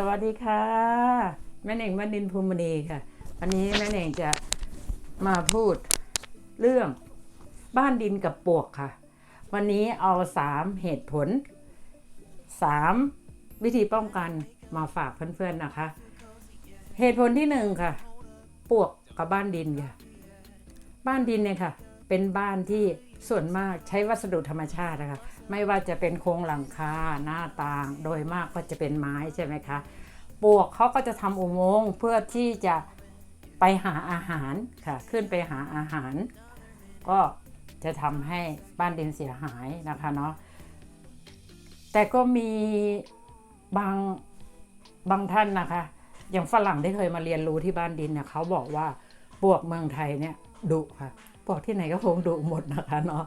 สวัสดีค่ะ แม่เน่งมานินภูมินีค่ะ วันนี้แม่เน่งจะมาพูดเรื่องบ้านดินกับปวกค่ะ วันนี้เอาสามเหตุผลสามวิธีป้องกันมาฝากเพื่อนๆนะคะ เหตุผลที่หนึ่งค่ะ ปวกกับบ้านดินค่ะ บ้านดินเนี่ยค่ะ เป็นบ้านที่ส่วนมากใช้วัสดุธรรมชาตินะคะไม่ว่าจะเป็นโครงหลังคาหน้าต่าง โดยมากก็จะเป็นไม้ใช่ไหมคะปวกเขาก็จะทำอุโมงค์เพื่อที่จะไปหาอาหารค่ะ ขึ้นไปหาอาหาร ก็จะทำให้บ้านดินเสียหายนะคะเนาะแต่ก็มีบางบางท่านนะคะ อย่างฝรั่งที่เคยมาเรียนรู้ที่บ้านดินเนี่ยเขาบอกว่าปวกเมืองไทยเนี่ยดุค่ะ ปวกที่ไหนก็คงดุหมดนะคะเนาะ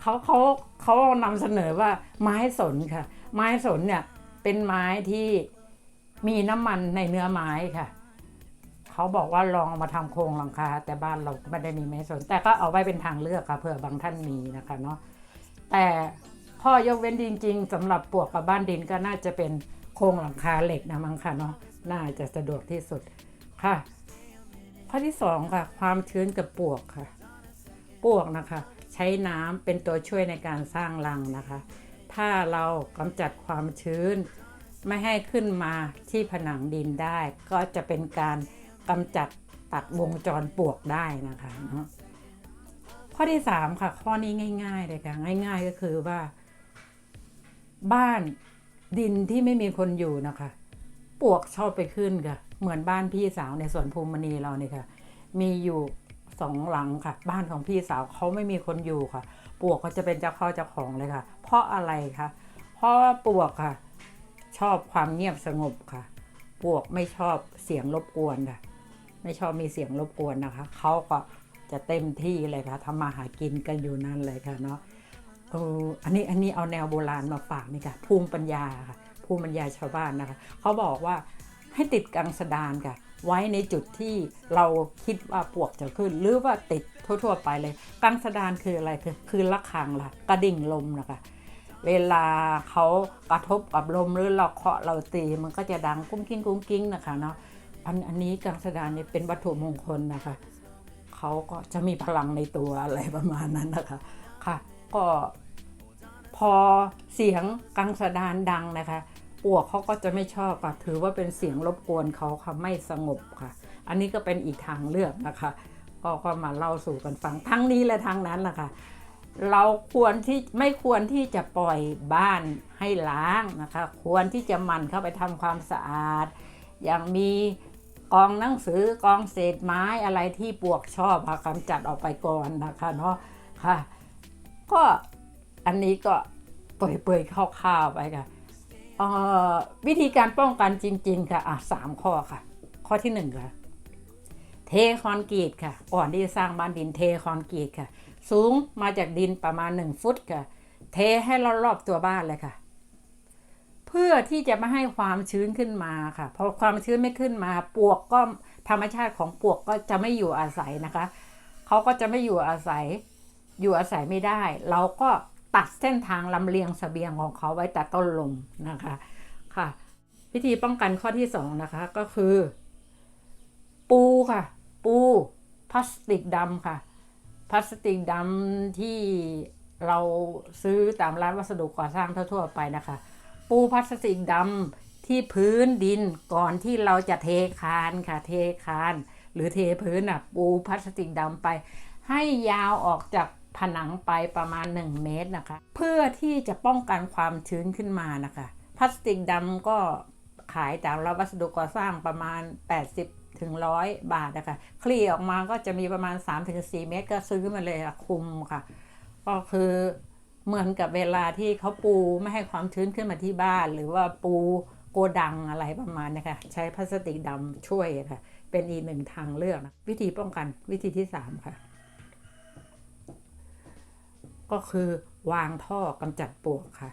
เขาเขาเขานำเสนอว่าไม้สนค่ะ ไม้สนเนี่ยเป็นไม้ที่มีน้ำมันในเนื้อไม้ค่ะเขาบอกว่าลองเอามาทำโครงหลังคา แต่บ้านเราไม่ได้มีไม้สน แต่ก็เอาไว้เป็นทางเลือกค่ะเผื่อบางท่านมีนะคะเนาะแต่ข้อยกเว้นจริง ๆสำหรับปวกกับบ้านดินก็น่าจะเป็นโครงหลังคาเหล็กนะมั้งค่ะเนาะน่าจะสะดวกที่สุดค่ะ ข้อที่สองค่ะ ความชื้นกับปวกค่ะ ปวกนะคะ ใช้น้ำเป็นตัวช่วยในการสร้างรังนะคะ ถ้าเรากำจัดความชื้น ไม่ให้ขึ้นมาที่ผนังดินได้ ก็จะเป็นการกำจัดตัดวงจรปวกได้นะคะเนาะข้อที่สามค่ะ ข้อนี้ง่ายๆเลยค่ะง่าย ๆ ก็คือว่า บ้านดินที่ไม่มีคนอยู่นะคะ ปวกชอบไปขึ้นค่ะ เหมือนบ้านพี่สาวในสวนภูมิมณีเราเนี่ยค่ะ มีอยู่ สองหลังค่ะ บ้านของพี่สาวเขาไม่มีคนอยู่ค่ะ ปวกก็จะเป็นเจ้าข้าเจ้าของเลยค่ะ เพราะอะไรคะเพราะว่าปวกค่ะ ชอบความเงียบสงบค่ะ ปวกไม่ชอบเสียงรบกวนค่ะ ไม่ชอบมีเสียงรบกวนนะคะเขาก็จะเต็มที่เลยค่ะทำมาหากินกันอยู่นั่นเลยค่ะเนาะเอออันนี้อันนี้เอาแนวโบราณมาฝากนี่ค่ะ ภูมิปัญญาค่ะ ภูมิปัญญาชาวบ้านนะคะเขาบอกว่าให้ติดกังสดานค่ะ ไว้ในจุดที่เราคิดว่าปวกจะขึ้น หรือว่าติดทั่วๆไปเลย กังสดานคืออะไรคือคือระฆังล่ะ กระดิ่งลมนะคะเวลาเขากระทบกับลมหรือเราเคาะเราตีมันก็จะดังกุ้งกิ้งกุ้งกิ้งนะคะเนาะอันอันนี้กังสดานเนี่ยเป็นวัตถุมงคลนะคะเขาก็จะมีพลังในตัวอะไรประมาณนั้นนะคะค่ะ ก็พอเสียงกังสดานดังนะคะ ปวกเขาก็จะไม่ชอบค่ะ ถือว่าเป็นเสียงรบกวนเขาค่ะไม่สงบค่ะ อันนี้ก็เป็นอีกทางเลือกนะคะ ก็ก็มาเล่าสู่กันฟังทั้งนี้และทั้งนั้นแหละค่ะเราควรที่ไม่ควรที่จะปล่อยบ้านให้ล้างนะคะ ควรที่จะมันเข้าไปทำความสะอาด อย่างมีกองหนังสือกองเศษไม้อะไรที่ปวกชอบค่ะกำจัดออกไปก่อนนะคะเนาะค่ะ ก็อันนี้ก็เปื่อยๆคร่าวๆไปค่ะ วิธีการป้องกันจริง ๆ ค่ะอะสามข้อค่ะ ข้อที่หนึ่งค่ะ เทคอนกรีตค่ะ ก่อนที่จะสร้างบ้านดินเทคอนกรีตค่ะ สูงมาจากดินประมาณ1ฟุตค่ะ เทให้รอบๆตัวบ้านเลยค่ะ เพื่อที่จะไม่ให้ความชื้นขึ้นมาค่ะพอความชื้นไม่ขึ้นมา ปวกก็ธรรมชาติของปวกก็จะไม่อยู่อาศัยนะคะเขาก็จะไม่อยู่อาศัย อยู่อาศัยไม่ได้ เราก็ ตัดเส้นทางลำเลียงเสบียงของเขาไว้แต่ต้นลมนะคะค่ะ วิธีป้องกันข้อที่สองนะคะก็คือ ปูค่ะ ปูพลาสติกดำค่ะพลาสติกดำที่เราซื้อตามร้านวัสดุก่อสร้างทั่วๆไปนะคะ ปูพลาสติกดำที่พื้นดินก่อนที่เราจะเทคานค่ะเทคาน หรือเทพื้นอะปูพลาสติกดำไป ให้ยาวออกจาก ผนังไปประมาณ 1 เมตรนะคะ เพื่อที่จะป้องกันความชื้นขึ้นมานะคะ พลาสติกดำก็ขายตามร้านวัสดุก่อสร้างประมาณ 80ถึงร้อยบาทนะคะคลี่ออกมาก็จะมีประมาณ 3-4 เมตร ก็ซื้อมาเลยคุมค่ะ ก็คือเหมือนกับเวลาที่เขาปูไม่ให้ความชื้นขึ้นมาที่บ้าน หรือว่าปูโกดังอะไรประมาณนี้ค่ะใช้พลาสติกดำช่วยค่ะ เป็นอีกหนึ่งทางเลือกนะวิธีป้องกันวิธีที่สามค่ะ ก็คือวางท่อกำจัดปลวกค่ะ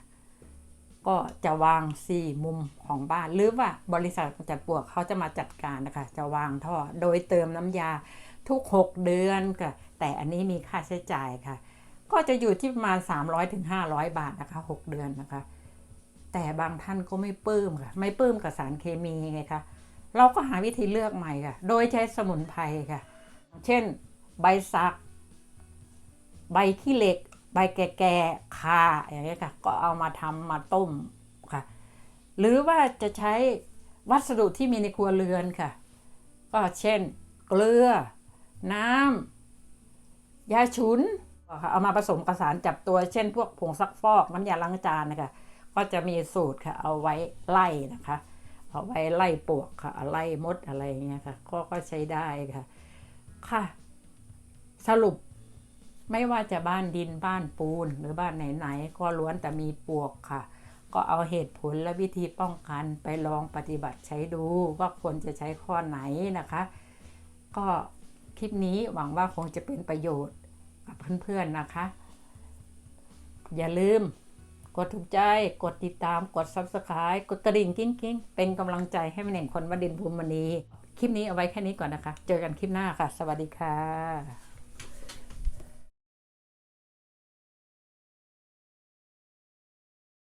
ก็จะวางสี่มุมของบ้านหรือว่าบริษัทกำจัดปลวกเขาจะมาจัดการนะคะ จะวางท่อโดยเติมน้ำยาทุก 6 เดือนค่ะ แต่อันนี้มีค่าใช้จ่ายค่ะ ก็จะอยู่ที่ประมาณ 300-500บาทนะคะ 6 เดือนนะคะ แต่บางท่านก็ไม่ปลื้มค่ะ ไม่ปลื้มกับสารเคมีไงคะเราก็หาวิธีเลือกใหม่ค่ะ โดยใช้สมุนไพรค่ะ เช่น ใบสัก ใบขี้เหล็ก ใบแก่ๆคาอย่างเงี้ยค่ะ ก็เอามาทำมาต้มค่ะ หรือว่าจะใช้วัสดุที่มีในครัวเรือนค่ะ ก็เช่น เกลือ น้ำยาฉุนเอามาผสมกระสานจับตัว เช่น พวกผงซักฟอกน้ำยาล้างจานนะคะ ก็จะมีสูตรค่ะ เอาไว้ไล่นะคะ เอาไว้ไล่ปลวกค่ะ ไล่มดอะไรอย่างเงี้ยค่ะ ก็ก็ใช้ได้ค่ะ ค่ะ สรุป ไม่ว่าจะบ้านดินบ้านปูนหรือบ้านไหนๆก็ล้วนแต่มีปวกค่ะ ก็เอาเหตุผลและวิธีป้องกันไปลองปฏิบัติใช้ดูว่าควรจะใช้ข้อไหนนะคะ ก็คลิปนี้หวังว่าคงจะเป็นประโยชน์กับเพื่อนๆนะคะ อย่าลืมกดถูกใจ กดติดตาม กด subscribe กดกระดิ่งกิ้งกิ้งเป็นกำลังใจให้แม่เน่งคนวดินภูมิมณี คลิปนี้เอาไว้แค่นี้ก่อนนะคะ เจอกันคลิปหน้าค่ะ สวัสดีค่ะ